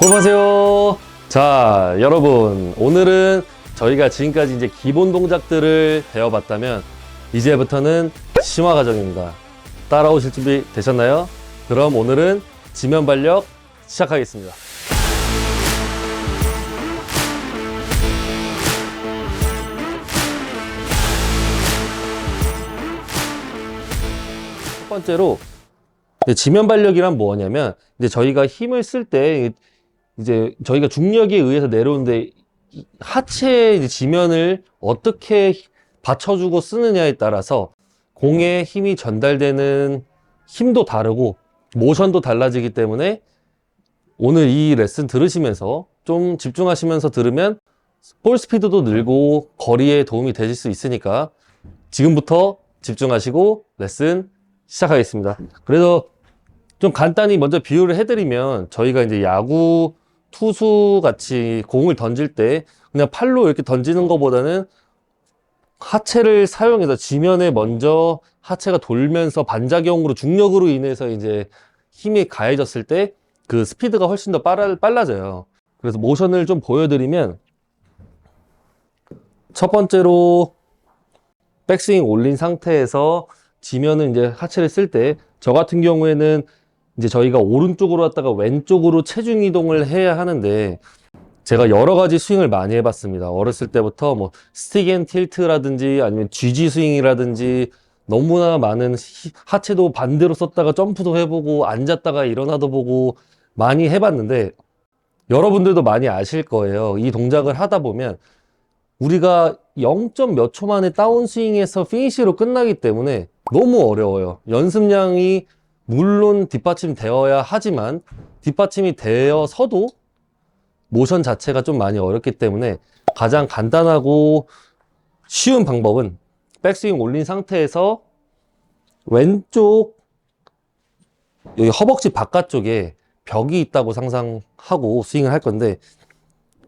안녕하세요. 자, 여러분. 오늘은 저희가 지금까지 이제 기본 동작들을 배워봤다면, 이제부터는 심화 과정입니다. 따라오실 준비 되셨나요? 그럼 오늘은 지면 발력 시작하겠습니다. 첫 번째로 지면 발력이란 뭐냐면 이제 저희가 힘을 쓸때 이제 저희가 중력에 의해서 내려오는데 이 하체 지면을 어떻게 받쳐주고 쓰느냐에 따라서 공에 힘이 전달되는 힘도 다르고 모션도 달라지기 때문에 오늘 이 레슨 들으시면서 좀 집중하시면서 들으면 볼 스피드도 늘고 거리에 도움이 되실 수 있으니까 지금부터 집중하시고 레슨 시작하겠습니다. 그래서 좀 간단히 먼저 비유를 해드리면 저희가 이제 야구 투수 같이 공을 던질 때 그냥 팔로 이렇게 던지는 것보다는 하체를 사용해서 지면에 먼저 하체가 돌면서 반작용으로 중력으로 인해서 이제 힘이 가해졌을 때 그 스피드가 훨씬 더 빨라, 빨라져요. 그래서 모션을 좀 보여드리면 첫 번째로 백스윙 올린 상태에서 지면은 이제 하체를 쓸 때 저 같은 경우에는 이제 저희가 오른쪽으로 왔다가 왼쪽으로 체중 이동을 해야 하는데 제가 여러 가지 스윙을 많이 해봤습니다. 어렸을 때부터 뭐 스틱 앤 틸트라든지 아니면 GG 스윙이라든지 너무나 많은 히- 하체도 반대로 썼다가 점프도 해보고 앉았다가 일어나도 보고 많이 해봤는데 여러분들도 많이 아실 거예요. 이 동작을 하다 보면 우리가 0. 몇 초 만에 다운스윙에서 피니시로 끝나기 때문에 너무 어려워요. 연습량이 물론 뒷받침 되어야 하지만 뒷받침이 되어서도 모션 자체가 좀 많이 어렵기 때문에 가장 간단하고 쉬운 방법은 백스윙 올린 상태에서 왼쪽 여기 허벅지 바깥쪽에 벽이 있다고 상상하고 스윙을 할 건데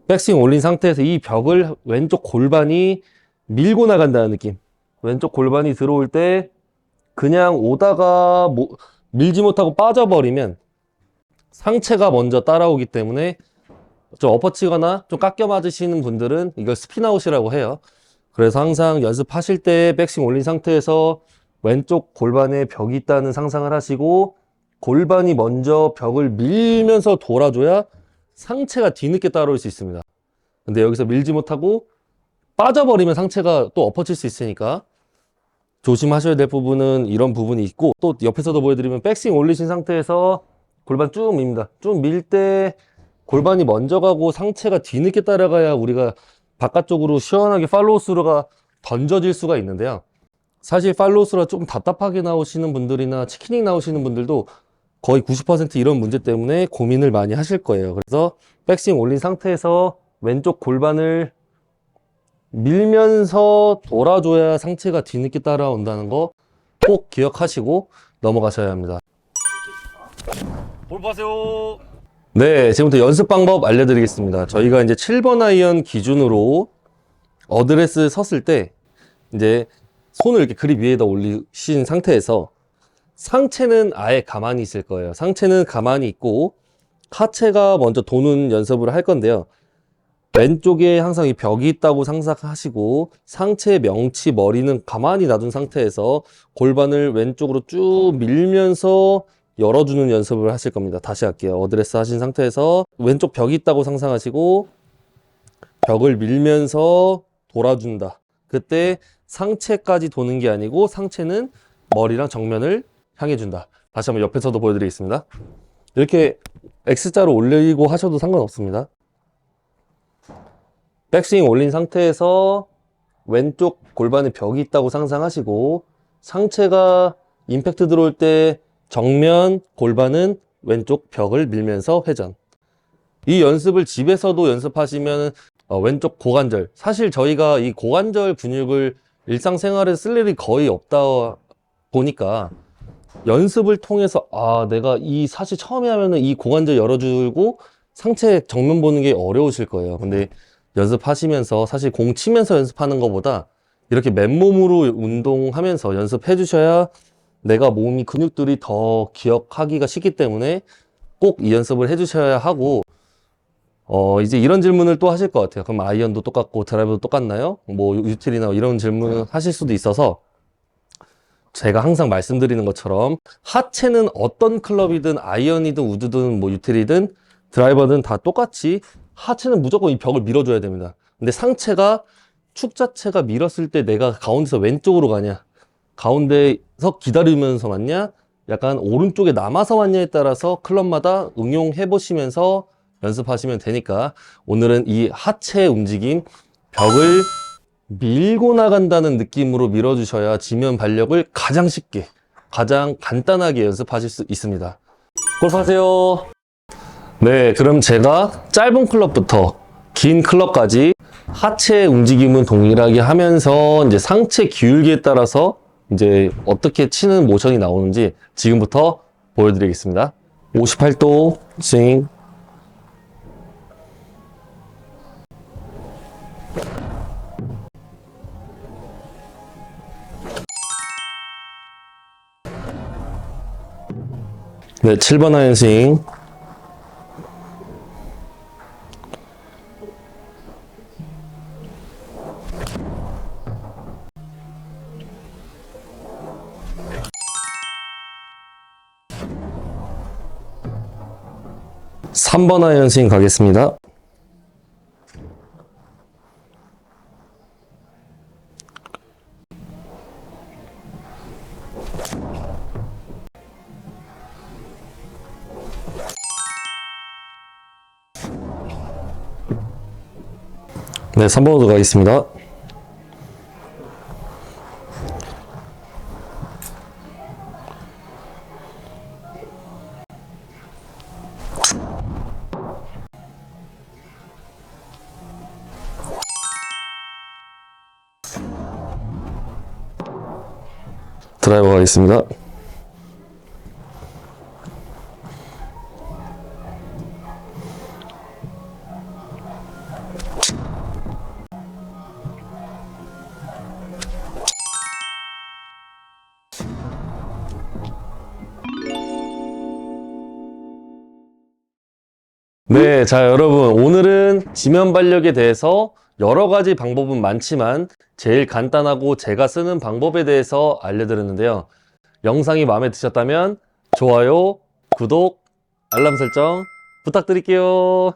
백스윙 올린 상태에서 이 벽을 왼쪽 골반이 밀고 나간다는 느낌. 왼쪽 골반이 들어올 때 그냥 오다가 뭐- 밀지 못하고 빠져버리면 상체가 먼저 따라오기 때문에 좀 엎어치거나 좀 깎여 맞으시는 분들은 이걸 스피나웃이라고 해요. 그래서 항상 연습하실 때 백스윙 올린 상태에서 왼쪽 골반에 벽이 있다는 상상을 하시고 골반이 먼저 벽을 밀면서 돌아줘야 상체가 뒤늦게 따라올 수 있습니다. 근데 여기서 밀지 못하고 빠져버리면 상체가 또 엎어칠 수 있으니까 조심하셔야 될 부분은 이런 부분이 있고 또 옆에서도 보여드리면 백스윙 올리신 상태에서 골반 쭉 밉니다. 쭉 밀 때 골반이 먼저 가고 상체가 뒤늦게 따라가야 우리가 바깥쪽으로 시원하게 팔로우스루가 던져질 수가 있는데요. 사실 팔로우스루가 좀 답답하게 나오시는 분들이나 치키닝 나오시는 분들도 거의 90% 이런 문제 때문에 고민을 많이 하실 거예요. 그래서 백스윙 올린 상태에서 왼쪽 골반을 밀면서 돌아줘야 상체가 뒤늦게 따라온다는 거 꼭 기억하시고 넘어가셔야 합니다. 볼 보세요. 네, 지금부터 연습 방법 알려드리겠습니다. 저희가 이제 7번 아이언 기준으로 어드레스 섰을 때 이제 손을 이렇게 그립 위에다 올리신 상태에서 상체는 아예 가만히 있을 거예요. 상체는 가만히 있고 하체가 먼저 도는 연습을 할 건데요. 왼쪽에 항상 이 벽이 있다고 상상하시고 상체 명치 머리는 가만히 놔둔 상태에서 골반을 왼쪽으로 쭉 밀면서 열어주는 연습을 하실 겁니다. 다시 할게요. 어드레스 하신 상태에서 왼쪽 벽이 있다고 상상하시고 벽을 밀면서 돌아준다. 그때 상체까지 도는 게 아니고 상체는 머리랑 정면을 향해 준다. 다시 한번 옆에서도 보여드리겠습니다. 이렇게 X자로 올리고 하셔도 상관없습니다. 백스윙 올린 상태에서 왼쪽 골반에 벽이 있다고 상상하시고 상체가 임팩트 들어올 때 정면 골반은 왼쪽 벽을 밀면서 회전. 이 연습을 집에서도 연습하시면 어, 왼쪽 고관절. 사실 저희가 이 고관절 근육을 일상생활에 쓸 일이 거의 없다 보니까 연습을 통해서 아 내가 이 사실 처음에 하면은 이 고관절 열어주고 상체 정면 보는 게 어려우실 거예요. 근데 연습하시면서 사실 공 치면서 연습하는 것보다 이렇게 맨몸으로 운동하면서 연습해 주셔야 내가 몸이 근육들이 더 기억하기가 쉽기 때문에 꼭 이 연습을 해 주셔야 하고 어, 이제 이런 질문을 또 하실 것 같아요. 그럼 아이언도 똑같고 드라이버도 똑같나요? 뭐 유틸이나 이런 질문 하실 수도 있어서 제가 항상 말씀드리는 것처럼 하체는 어떤 클럽이든 아이언이든 우드든 뭐 유틸이든 드라이버든 다 똑같이 하체는 무조건 이 벽을 밀어줘야 됩니다. 근데 상체가 축 자체가 밀었을 때 내가 가운데서 왼쪽으로 가냐 가운데서 기다리면서 왔냐 약간 오른쪽에 남아서 왔냐에 따라서 클럽마다 응용해 보시면서 연습하시면 되니까 오늘은 이 하체 움직임 벽을 밀고 나간다는 느낌으로 밀어주셔야 지면 발력을 가장 쉽게 가장 간단하게 연습하실 수 있습니다 골프하세요 네 그럼 제가 짧은 클럽부터 긴 클럽까지 하체 움직임은 동일하게 하면서 이제 상체 기울기에 따라서 이제 어떻게 치는 모션이 나오는지 지금부터 보여드리겠습니다 58도 스윙 네, 7번 아이언 스윙. 삼번 아이언 스윙 가겠습니다. 네, 3번으로 가겠습니다. 드라이버 가겠습니다. 네, 자, 여러분. 오늘은 지면 발력에 대해서 여러 가지 방법은 많지만 제일 간단하고 제가 쓰는 방법에 대해서 알려드렸는데요. 영상이 마음에 드셨다면 좋아요, 구독, 알람 설정 부탁드릴게요.